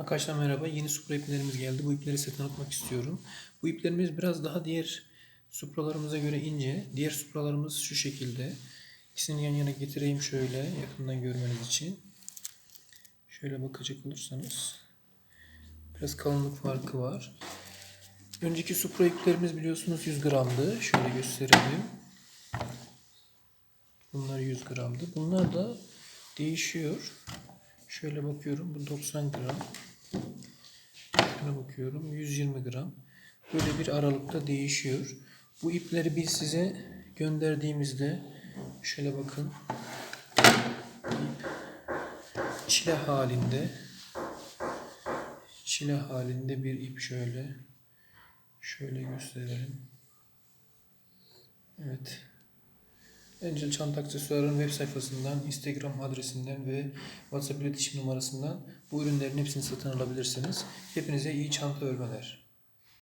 Arkadaşlar merhaba. Yeni supra iplerimiz geldi. Bu ipleri size tanıtmak istiyorum. Bu iplerimiz biraz daha diğer supralarımıza göre ince. Diğer supralarımız şu şekilde. İkisini yan yana getireyim şöyle yakından görmeniz için. Şöyle bakacak olursanız biraz kalınlık farkı var. Önceki supra iplerimiz biliyorsunuz 100 gramdı. Şöyle gösterelim. Bunlar 100 gramdı. Bunlar da değişiyor. Şöyle bakıyorum. Bu 90 gram. Şuna bakıyorum. 120 gram. Böyle bir aralıkta değişiyor. Bu ipleri biz size gönderdiğimizde şöyle bakın. Çile halinde çile halinde bir ip şöyle şöyle gösterelim. Evet. Encel Çanta Aksesuar'ın web sayfasından, Instagram adresinden ve WhatsApp iletişim numarasından bu ürünlerin hepsini satın alabilirsiniz. Hepinize iyi çanta örmeler.